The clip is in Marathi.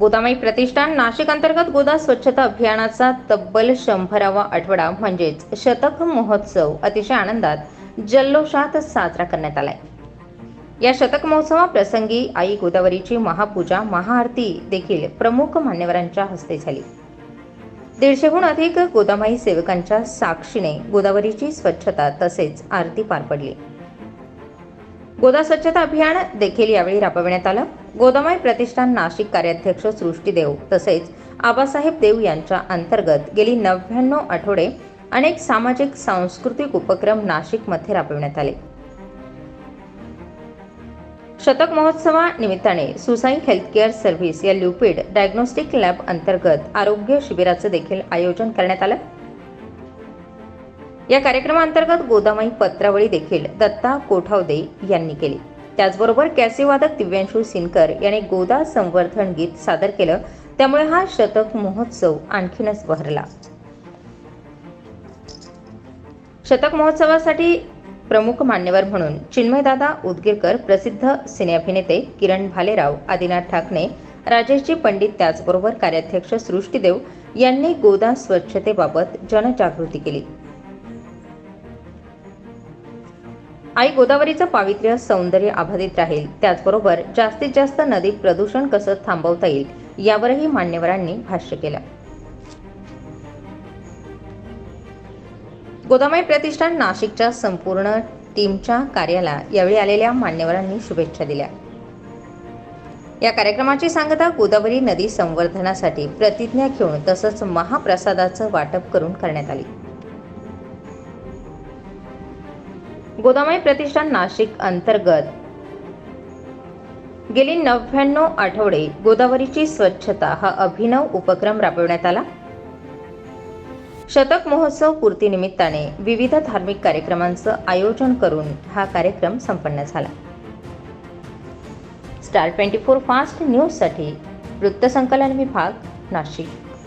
गोदामाई प्रतिष्ठान नाशिक अंतर्गत गोदा स्वच्छता अभियानाचा तब्बल शंभरावा आठवडा म्हणजेच शतक महोत्सव अतिशय आनंदात जल्लोषात साजरा करण्यात आलाय. या शतक महोत्सवाप्रसंगी आई गोदावरीची महापूजा महाआरती देखील प्रमुख मान्यवरांच्या हस्ते झाली. दीडशेहून अधिक गोदामाई सेवकांच्या साक्षीने गोदावरीची स्वच्छता तसेच आरती पार पडली. गोदा स्वच्छता अभियान देखील यावेळी राबविण्यात आलं. गोदामाई प्रतिष्ठान नाशिक कार्याध्यक्ष सृष्टीदेव तसेच आबासाहेब देव यांच्या अंतर्गत गेली नव्याण्णव आठवडे अनेक सामाजिक सांस्कृतिक उपक्रम नाशिकमध्ये राबविण्यात आले. शतक महोत्सवानिमित्ताने सुसाई हेल्थकेअर सर्व्हिस या ल्युपिड डायग्नोस्टिक लॅब अंतर्गत आरोग्य शिबिराचं देखील आयोजन करण्यात आलं. या कार्यक्रमाअंतर्गत गोदामाई पत्रावळी देखील दत्ता कोठावदे यांनी केली. त्याचबरोबर कॅसेवादक दिव्यांशू सिनकर यांनी गोदा संवर्धन गीत सादर केलं. त्यामुळे हा शतक महोत्सव आणखीनच बहरला. शतक महोत्सवासाठी प्रमुख मान्यवर म्हणून चिन्मयदादा उदगीरकर प्रसिद्ध सिनेअभिनेते किरण भालेराव आदिनाथ ठाकणे राजेशजी पंडित त्याचबरोबर कार्याध्यक्ष सृष्टीदेव यांनी गोदा स्वच्छतेबाबत जनजागृती केली. आई गोदावरीचं पावित्र्य सौंदर्य अबाधित राहील. त्याचबरोबर जास्तीत जास्त नदी प्रदूषण कसं थांबवता येईल यावरही मान्यवरांनी भाष्य केलं. गोदामाई प्रतिष्ठान नाशिकच्या संपूर्ण टीमच्या कार्याला यावेळी आलेल्या मान्यवरांनी शुभेच्छा दिल्या. या कार्यक्रमाची सांगता गोदावरी नदी संवर्धनासाठी प्रतिज्ञा घेऊन तसंच महाप्रसादाचं वाटप करून करण्यात आली. गोदामाई प्रतिष्ठान नाशिक अंतर्गत. गेली नव्याण्णव आठवडे गोदावरीची स्वच्छता हा अभिनव उपक्रम राबवण्यात आला. शतक महोत्सव पूर्तीनिमित्ताने विविध धार्मिक कार्यक्रमांचं आयोजन करून हा कार्यक्रम संपन्न झाला. स्टार ट्वेंटी फोर फास्ट न्यूजसाठी वृत्तसंकलन विभाग नाशिक.